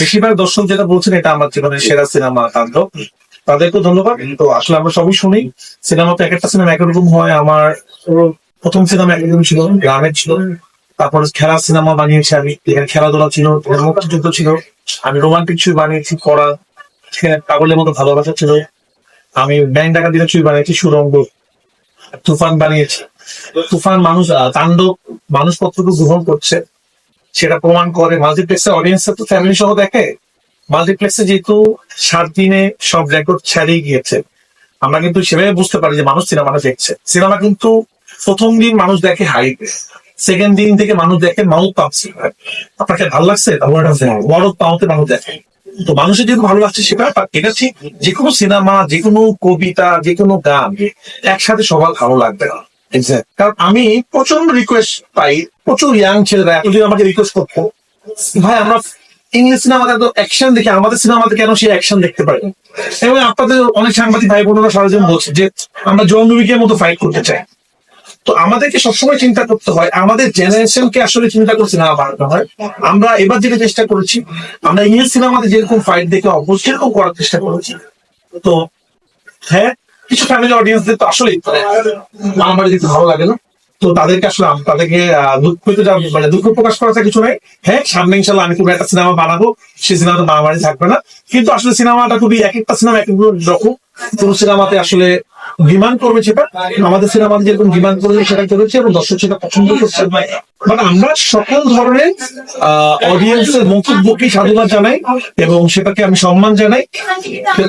বেশিরভাগ দর্শক যেটা বলছেন, এটা আমার জীবনের সেরা সিনেমা কাণ্ড তাদেরকেও ধন্যবাদ। তো আসলে আমরা সবই শুনি। সিনেমা তো এক একটা সিনেমা একরকম হয়। আমার প্রথম সিনেমা একরকম ছিল, গ্রামের ছিল। তারপর খেলা সিনেমা বানিয়েছি আমি। এখানে খেলাধুলা ছিল মুক্তিযুদ্ধ ছিল। আমি রোমান্টিক ছবি বানিয়েছি, করা। পাগলের মতো ভালোবাসা ছিল। আমি ব্যাংক টাকা দিয়ে ছবি বানিয়েছি, সুরঙ্গ। তুফান বানিয়েছি। তুফান মানুষ তাণ্ডব মানুষ কতটুকু গ্রহণ করছে। সেটা প্রমাণ করে। মাল্টিপ্লেক্সের অডিয়েন্স তো ফ্যামিলি সহ দেখে। মাল্টিপ্লেক্সে যেহেতু সাত দিনে সব রেকর্ড ছাড়িয়ে গিয়েছে আমরা কিন্তু সেভাবে বুঝতে পারি যে মানুষ সিনেমাটা দেখছে। সিনেমা কিন্তু প্রথম দিন মানুষ দেখে হাইপ সেকেন্ড দিন থেকে মানুষ দেখে মাউথ পাচ্ছে আপনাকে ভালো লাগছে? বড় পাওতে মানুষ দেখে। তো মানুষের যেহেতু ভালো লাগছে সেটা এটা ঠিক যে কোনো সিনেমা যে কোনো কবিতা যে কোনো গান একসাথে সবার ভালো লাগবে না। কারণ আমি প্রচণ্ড রিকোয়েস্ট পাই, প্রচুর ইয়াং ছেলেরা এতদিন আমাকে রিকোয়েস্ট করতো, ভাই, আমরা ইংলিশ সিনেমাতে তো অ্যাকশন দেখি, আমাদের সিনেমাতে কেন সেই অ্যাকশন দেখতে পারি? এবং আপনাদের অনেক সাংবাদিক ভাই বোনেরা সারাজন বলছে যে, আমরা জন উইকের মতো ফাইট করতে চাই। তো আমাদেরকে সবসময় চিন্তা করতে হয়, আমাদের জেনারেশনকে আসলে চিন্তা করছি, না বাড়াতে হয়। আমরা এবার যেটা চেষ্টা করেছি, আমরা ইংলিশ সিনেমাতে যেরকম ফাইট দেখে অভ্যস্ত সেরকম করার চেষ্টা করেছি। তো হ্যাঁ কিছু ফ্যামিলি অডিয়েন্সদের তো আসলে বাড়ি দেখতে ভালো লাগে না। তো তাদেরকে আসলে তাদেরকে দুঃখিত মানে দুঃখ প্রকাশ করা কিছু নাই। হ্যাঁ সামনে ইনশাল্লাহ আমি খুব একটা সিনেমা বানাবো সেই সিনেমাতে মারামারি থাকবে না। কিন্তু আসলে সিনেমাটা খুবই এক একটা সিনেমা এক এক রকম। কোন সিনেমাতে আসলে ডিমান্ড করবে সেটা আমাদের সিনেমাতে যেরকম ডিমান্ড করবে সেটা করেছে এবং দর্শক সেটা পছন্দ করছে বাট আমরা সকল ধরনের অডিয়েন্সের মন্তব্যকে সাধুবাদ জানাই এবং সেটাকে আমি সম্মান জানাই।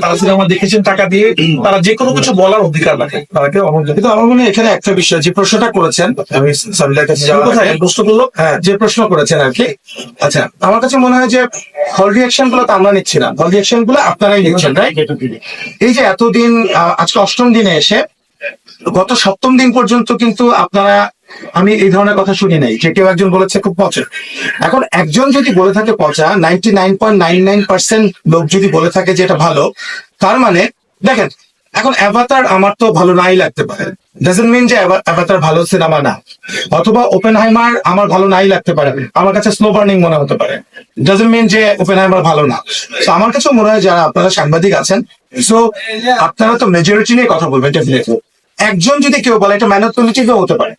তারা সিনেমা দেখেছেন টাকা দিয়ে তারা যে কোনো কিছু বলার অধিকার রাখে। তাদেরকে অনুমোদন কিন্তু আমার মনে এখানে একটা বিষয় যে প্রশ্নটা করেছেন আমি সামিলার কাছে যাওয়ার আগে- প্রশ্ন করল। হ্যাঁ। যে প্রশ্ন করেছেন আর কি। আচ্ছা আমার কাছে মনে হয় যে হল রিয়াকশনগুলো তো আমরা নিচ্ছি না। হল রিয়াকশনগুলো আপনারাই নিচ্ছেন রাইট এই যে এতদিন আহ, আজকে অষ্টম দিনে এসে গত সপ্তম দিন পর্যন্ত কিন্তু আপনারা, আমি এই ধরনের কথা শুনি নাই, যে কেউ একজন বলেছে খুব পচা। এখন একজন যদি বলে থাকে পচা ninety nine point nine nine percent লোক যদি বলে থাকে যে এটা ভালো, তার মানে দেখেন, এখন অ্যাভাতার আমার তো ভালো নাই লাগতে পারে। ডাজেন্ট মিন যে অ্যাভাতার ভালো সিনেমা না। অথবা ওপেন হাইমার আমার ভালো নাই লাগতে পারে। আমার কাছে স্লো বার্নিং মনে হতে পারে। ডাজেন্ট মিন যে ওপেন হাইমার ভালো না। তো আমার কাছেও মনে হয় যারা আপনারা সাংবাদিক আছেন সো আপনারা তো মেজরিটি নিয়ে কথা বলবেন ডেফিনেটলি একজন যদি কেউ বলে এটা ম্যানোপলিটিকও হতে পারে।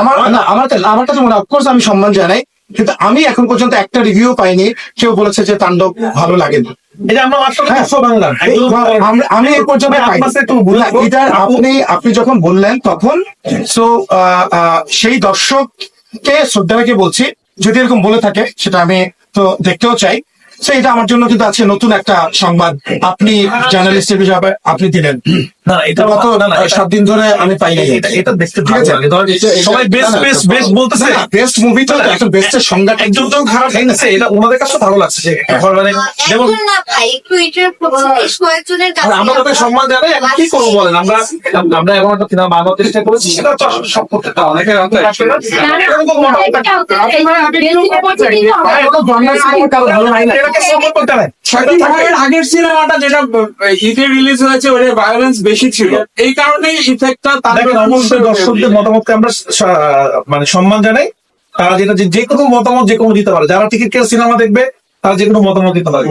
আমার না আমার কাছে- আমার কাছে মনে অফকোর্স আমি সম্মান জানাই কিন্তু আমি এখন পর্যন্ত একটা রিভিউ পাইনি কেউ বলেছে যে তাণ্ডব ভালো লাগেনি হ্যাঁ। আম- এই পর্যন্ত এটা আপনি আপনি যখন বললেন তখন সো সেই দর্শককে শ্রদ্ধা রেখে বলছি যদি এরকম বলে থাকে সেটা আমি তো দেখতেও চাই। এটা আমার জন্য কিন্তু আছে নতুন একটা সংবাদ। আপনি জার্নালিস্টের হিসাবে আপনি দিলেন। না এটা গত না না সাত দিন ধরে আমি পাই নাই। এটা এটা দেখতে ভালো লাগে। ধরেন এটা- এটা- সবাই বেস্ট না, না, বেস্ট বেস্ট বলতেছে। বেস্ট মুভি তো একটা বেস্টের সংজ্ঞা একজন তো খারাপ খাইতেছে এটা ওনাদের কাছে ভালো লাগছে যে এখন মানে যেমন একজন না ভাই একটু এটার প্রতি বেশ কয়েকজনের আর কাছে আমরা তাদের সম্মান জানাই এখন কি করব বলেন? আমরা আমরা এখন একটা সিনেমা বানানোর চেষ্টা করেছি সেটা তো সব করতে হয়। আগের সিনেমাটা যেটা ঈদে রিলিজ হয়েছে ওটার ভায়োলেন্স বেশি ছিল। এই কারণেই ইফেক্টটা দর্শকদের মতামতকে আমরা মানে সম্মান জানাই। তারা যেটা যে কোনো মতামত যে কোনো দিতে পারে। যারা টিকিট কেটে সিনেমা দেখবে তারা যে কোনো মতামত দিতে পারে।